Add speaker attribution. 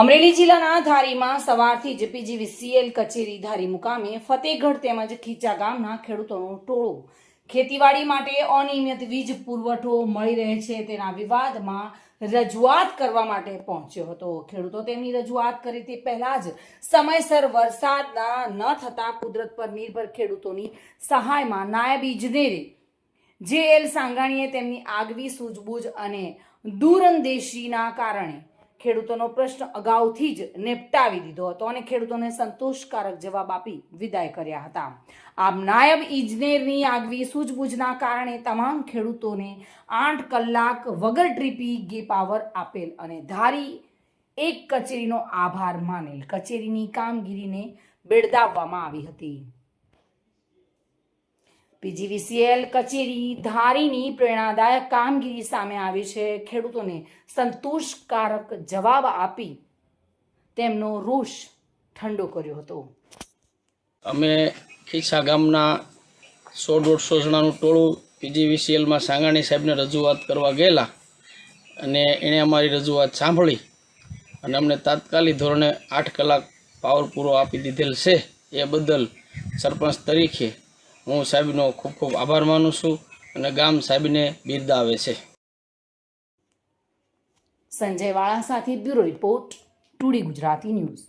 Speaker 1: અમરેલી જિલ્લાના ધારીમાં સવારથી જ પીજીવીસીએલ કચેરી ધારી મુકામે ફતેહગઢ તેમજ ખીચા ગામના ખેડૂતોનું ટોળું. ખેતીવાડી માટે અનિયમિત વીજ પુરવઠો મળી રહે છે. તેના વિવાદમાં રજૂઆત કરવા માટે પહોંચ્યો હતો. ખેડૂતો તેમની રજૂઆત કરી તે પહેલા જ સમયસર વરસાદના ન થતા કુદરત પર નિર્ભર ખેડૂતોની સહાયમાં નાયબ ઇજનેરી જે એલ સાંગાણીએ તેમની આગવી સૂઝબૂઝ અને દૂરંદેશીના કારણે ખેડૂતોનો પ્રશ્ન અગાઉથી જ નેપટાવી દીધો હતો અને ખેડૂતોને સંતોષકારક જવાબ આપી વિદાય કર્યા હતા. આમ નાયબ ઇજનેરની આગવી સૂઝબૂઝના કારણે તમામ ખેડૂતોને આઠ કલાક વગર ટ્રીપી ગે પાવર આપેલ અને ધારી એક કચેરીનો આભાર માનેલ. કચેરીની કામગીરીને બિરદાવવામાં આવી હતી. પીજીવીસીએલ કચેરી ધારીની પ્રેરણાદાયક કામગીરી સામે આવી છે. ખેડૂતોને સંતોષકારક જવાબ આપી તેમનો રોષ ઠંડો કર્યો હતો.
Speaker 2: અમે ખીસા ગામના સો દોઢસો જણાનું ટોળું પીજીવીસીએલમાં સાંગાણી સાહેબને રજૂઆત કરવા ગયેલા અને એણે અમારી રજૂઆત સાંભળી અને અમને તાત્કાલિક ધોરણે આઠ કલાક પાવર પૂરો આપી દીધેલ છે. એ બદલ સરપંચ તરીકે હું સાહેબનો ખૂબ ખૂબ આભાર માનું છું અને ગામ સાહેબને બિરદાવે છે.
Speaker 1: સંજય વાળા સાથે બ્યુરો રિપોર્ટ ટુડી ગુજરાતી ન્યૂઝ.